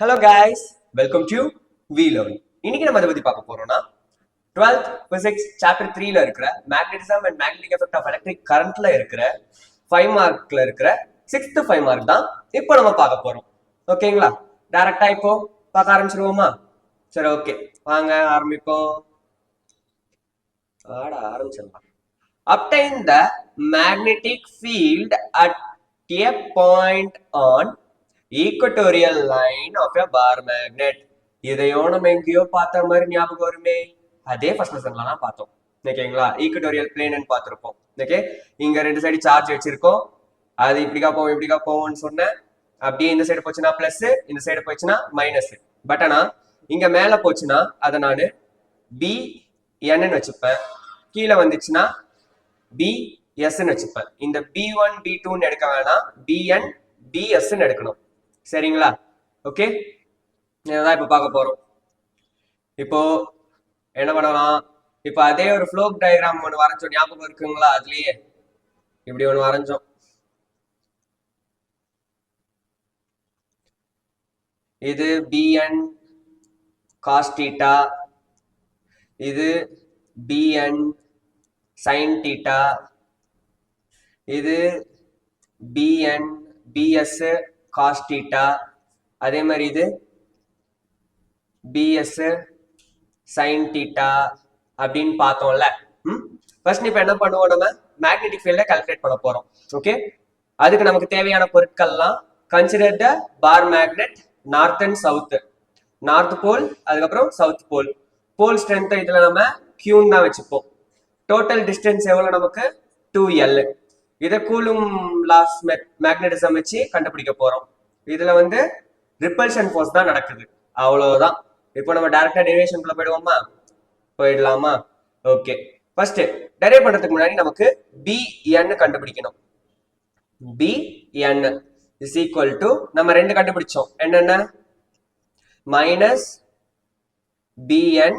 Hello guys welcome to V learning இன்னைக்கு நம்ம அதை பத்தி பார்க்க போறோம்னா டுவெல்த் பிசிக்ஸ் சாப்டர் த்ரீல இருக்கிற magnetism and magnetic effect of electric கரண்ட்ல இருக்கிற ஃபைவ் மார்க்ல இருக்கிற சிக்ஸ்த் ஃபைவ் மார்க் தான் இப்போ நம்ம பார்க்க போறோம். ஓகேங்களா டைரக்டா இப்போ பார்க்க ஆரம்பிச்சிருவோமா? சரி ஓகே வாங்க ஆரம்பிப்போம். ஆட ஆரம்பிச்சிடலாம். Obtain the magnetic field at a point on equatorial line of a bar magnet இதையோ நம்ம எங்கேயோ பார்த்த மாதிரி ஞாபகம் வருமே? அதே ஃபர்ஸ்ட் லெசன்ல தான் பார்த்தோம். ஓகேங்களா ஈக்குவட்டோரியல் பிளேன் பார்த்துருப்போம். ஓகே இங்க ரெண்டு சைடு சார்ஜ் வச்சிருக்கோம். அது இப்படிக்கா போவோம் இப்படிக்கா போவோம்னு சொன்னேன். அப்படியே இந்த சைடு போச்சுன்னா பிளஸ் இந்த சைடு போச்சுன்னா மைனஸ் பட் ஆனா இங்க மேல போச்சுன்னா அதை நான் பி என்னன்னு வச்சுப்பேன். கீழே வந்துச்சுன்னா பி எஸ்ன்னு வச்சுப்பேன். இந்த பி ஒன் பி டூன்னு எடுக்க வேணாம். பிஎன் பிஎஸ்ன்னு எடுக்கணும். சரிங்களா? ஓகே இதான் இப்போ பார்க்க போறோம். இப்போ என்ன பண்ணலாம்? இப்போ அதே ஒரு ஃப்ளோக் டயக்ராம் ஒன்று வரைஞ்சோம். ஞாபகம் இருக்குங்களா அதுலயே? இப்படி ஒன்று வரைஞ்சோம். இது பிஎன் காஸ் தீட்டா இது பிஎன் சைன் டீட்டா இது B N B S cos theta அதே மாதிரி இது bs சைன் டீட்டா அப்படின்னு பார்த்தோம்ல. ம்? ஃபர்ஸ்ட் இப்போ என்ன பண்ணுவோம் நம்ம? மேக்னெட்டிக் ஃபீல்டை கால்குலேட் பண்ண போறோம். ஓகே அதுக்கு நமக்கு தேவையான பொருட்கள்லாம் consider the bar magnet north and south north pole அதுக்கப்புறம் சவுத் போல் போல் ஸ்ட்ரென்த் இதுல நம்ம கியூன் தான் வச்சுப்போம். டோட்டல் டிஸ்டன்ஸ் எவ்வளவு நமக்கு? டூ எல் இதை கூலும் லாஸ் மேக்னட்டிசம் வச்சு கண்டுபிடிக்க போறோம். இதுல வந்து ரிப்பல்ஷன் ஃபோர்ஸ் தான் நடக்குது. அவ்வளவுதான். இப்போ நம்ம டைரக்டா டெரிவேஷனுக்குள்ள போயிடுவோமா? போயிடலாமா? ஓகே ஃபர்ஸ்ட் டெரைவ் பண்றதுக்கு முன்னாடி நமக்கு பி என் கண்டுபிடிக்கணும். B N is equal to நம்ம ரெண்டு கண்டுபிடிச்சோம். என்னென்ன? Minus B N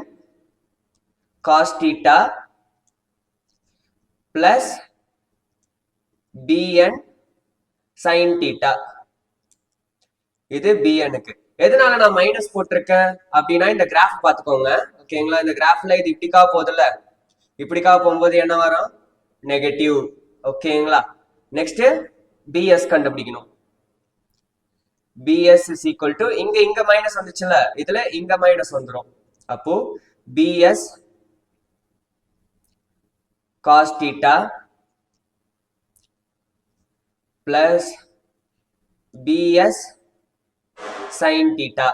cos theta plus B N sine theta இது பிஎனுக்கு எதனால நான் மைனஸ் போட்டிருக்கேன்? அப்படின்னா இந்த கிராஃப் பார்த்துக்கோங்க. ஓகேங்களா இந்த கிராஃப்ல இது இப்படிக்கா போகுதுல்ல? இப்படிக்கா போகும்போது என்ன வரும்? நெகட்டிவ் ஓகேங்களா நெக்ஸ்ட் பிஎஸ் கண்டுபிடிக்கணும். B S is equal to இங்க இங்க மைனஸ் வந்துச்சுல இதுல இங்க மைனஸ் வந்துடும் அப்போ B S cos theta plus B S sine theta.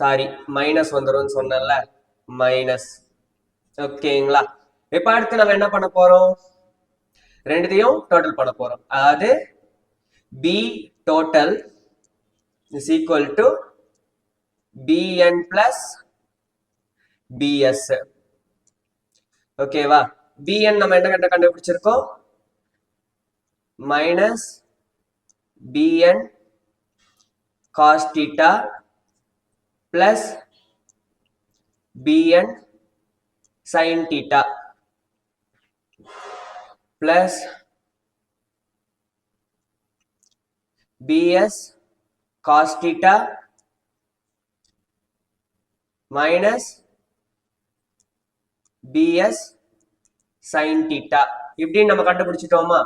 Sorry minus வந்துடும் சொன்னேன்ல. மைனஸ் ஓகேங்களா இப்ப அடுத்து நம்ம என்ன பண்ண போறோம்? ரெண்டுத்தையும் டோட்டல் பண்ண போறோம். அதாவது B total is equal to B N plus B S ஓகேவா பிஎன் நம்ம என்ன கண்ட கண்டுபிடிச்சிருக்கோம்? Minus B N cos theta plus B N sine theta plus B S cos minus B S sine theta இப்படின்னு நம்ம கண்டுபிடிச்சிட்டோமா?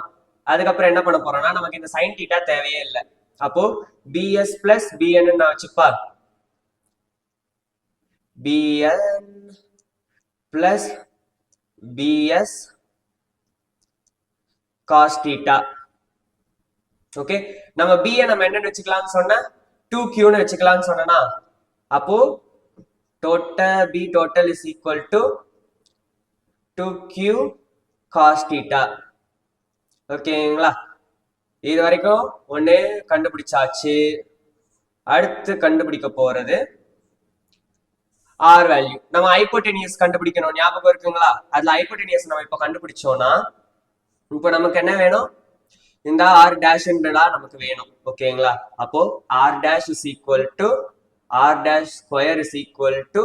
அதுக்கப்புறம் என்ன பண்ண போறோம்னா நமக்கு இந்த சைன் டீட்டா தேவையே இல்லை. அப்போ பிஎஸ் பிளஸ் பிஎன் நான் வச்சுப்பா. பிஎன் பிளஸ் பிஎஸ் காஸ்டீட்டா ஓகே நம்ம பிஎ நம்ம என்னன்னு வச்சுக்கலாம்னு சொன்னா டூ கியூன்னு வச்சுக்கலாம்னு சொன்னா அப்போ total P total is equal to 2q cos theta. ஓகேங்களா? இது வரைக்கும் ஒன்று கண்டுபிடிச்சாச்சு. அடுத்து கண்டுபிடிக்க போறது ஆர் வேல்யூ நம்ம ஹைப்போட்டெனியஸ் கண்டுபிடிக்கணும். ஞாபகம் இருக்குங்களா? அதுல ஹைப்போட்டெனியஸ் நம்ம இப்ப கண்டுபிடிச்சோம்னா இப்போ நமக்கு என்ன வேணும்? இந்த ஆர் டேஷ்ன்றதா நமக்கு வேணும். ஓகேங்களா? அப்போ R dash is equal to R dash square is equal to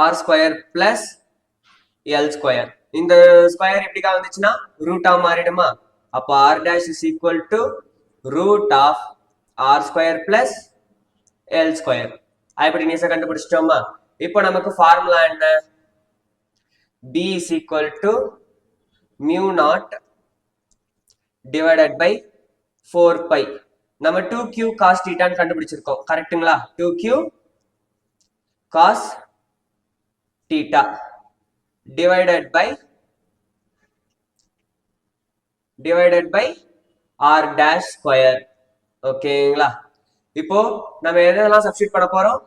R square plus L square இந்த ஸ்கொயர் எப்படிக்கா வந்துச்சுன்னா ரூட்டா மாறிடுமா? அப்போ R dash is equal to root of R square plus L square அப்படி நீசா கண்டுபிடிச்சிட்டோமா? இப்போ நமக்கு ஃபார்முலா என்ன? P is equal to mu naught divided by four pi நம்ம டூ கியூ காஸ் டீட்டான்னு கண்டுபிடிச்சிருக்கோம். கரெக்ட்டுங்களா two Q cos theta divided by divided by R dash square ஓகேங்களா இப்போ நம்ம எதெல்லாம் சப்ஸ்டியூட் பண்ண போறோம்?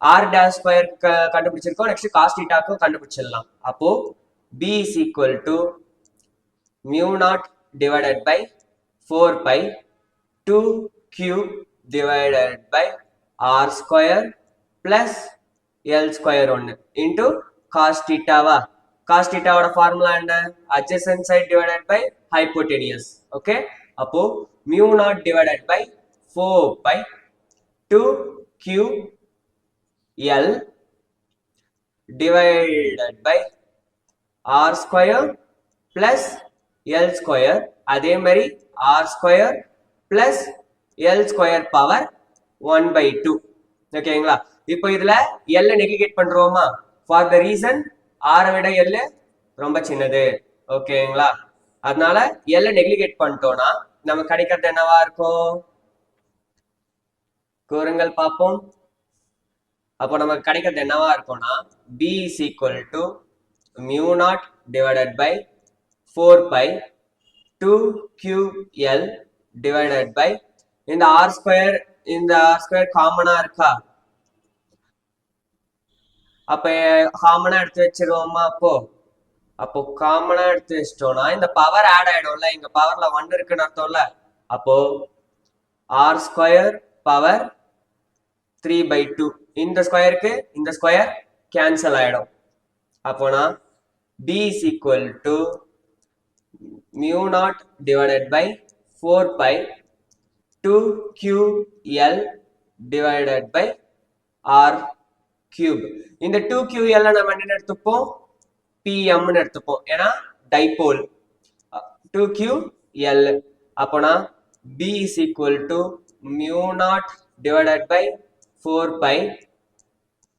ஆர் டேஷ் ஸ்கொயர் கண்டுபிடிச்சிருக்கோம். நெக்ஸ்ட் காஸ்ட் டீட்டாக்கும் கண்டுபிடிச்சிடலாம். அப்போ P is equal to mu naught divided by four pi two Q divided by R square plus L square ஒன்று இன்டூ காஸ் டீட்டாவா காஸ் டீட்டாவோட ஃபார்முலா என்ன? adjacent side divided by hypotenuse okay அப்போ mu naught divided by four pi two Q L divided by R square plus L square அதே மாதிரி R square plus L square power one by two ஓகேங்களா இப்போ இதுல எல்ல நெக்லிகேட் பண்றோமா? For the reason ஆரை விட எல் ரொம்ப சின்னது. ஓகேங்களா அதனால எல்ல நெக்லிகேட் பண்ணிட்டோம்னா நம்ம கிடைக்கிறது என்னவா இருக்கும்? கூறுங்கள் பார்ப்போம். அப்போ நமக்கு கிடைக்கிறது என்னவா இருக்கும்னா P is equal to mu naught divided by four pi two Q L divided by இந்த ஆர் ஸ்கொயர் இந்த ஆர் ஸ்கொயர் காமனாக இருக்கா? அப்ப காமனா எடுத்து வச்சிருவோமா அப்போ? அப்போ காமனா எடுத்து வச்சிட்டோம்னா இந்த பவர் ஆட் ஆயிடும்ல இங்க பவர்ல ஒன் இருக்குன்னு அர்த்தம்ல. அப்போ R square power three by two இந்த ஸ்கொயருக்கு இந்த ஸ்கொயர் கேன்சல் ஆயிடும். அப்போனா P is equal to mu naught divided by four pi two Q L divided by R cube இந்த டூ கியூ எல் நம்ம என்ன எடுத்துப்போம்? பிஎம்னு எடுத்துப்போம். ஏன்னா டைபோல் டூ கியூ எல் அப்போனா P is equal to mu naught divided by four pi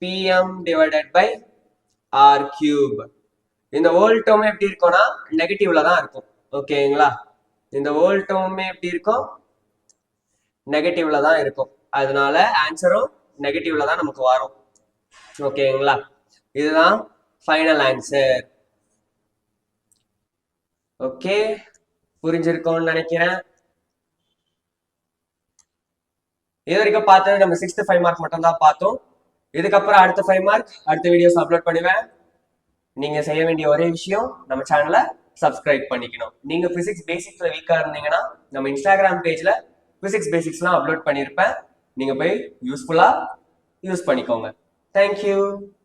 PM divided by R cube இந்த whole term எப்படி இருக்கும்னா நெகட்டிவ்ல தான் இருக்கும். ஓகேங்களா இந்த ஹோல் டேர்மே எப்படி இருக்கும்? நெகட்டிவ்ல தான் இருக்கும். அதனால ஆன்சரும் நெகட்டிவ்ல தான் நமக்கு வரும். ஓகேங்களா இதுதான் ஃபைனல் ஆன்சர் ஓகே புரிஞ்சிருக்கும்னு நினைக்கிறேன். இது வரைக்கும் பார்த்தது நம்ம சிக்ஸ்த் ஃபைவ் மார்க் மட்டும் தான் பார்த்தோம். இதுக்கப்புறம் அடுத்த ஃபைவ் மார்க் அடுத்த வீடியோஸ் அப்லோட் பண்ணுவேன். நீங்க செய்ய வேண்டிய ஒரே விஷயம் நம்ம சேனலை சப்ஸ்கிரைப் பண்ணிக்கணும். நீங்க பிசிக்ஸ் பேசிக்ஸ்ல வீக்கா இருந்தீங்கன்னா நம்ம இன்ஸ்டாகிராம் பேஜ்ல பிசிக்ஸ் பேசிக்ஸ்லாம் அப்லோட் பண்ணியிருப்பேன் நீங்க போய் யூஸ்ஃபுல்லா யூஸ் பண்ணிக்கோங்க. Thank you.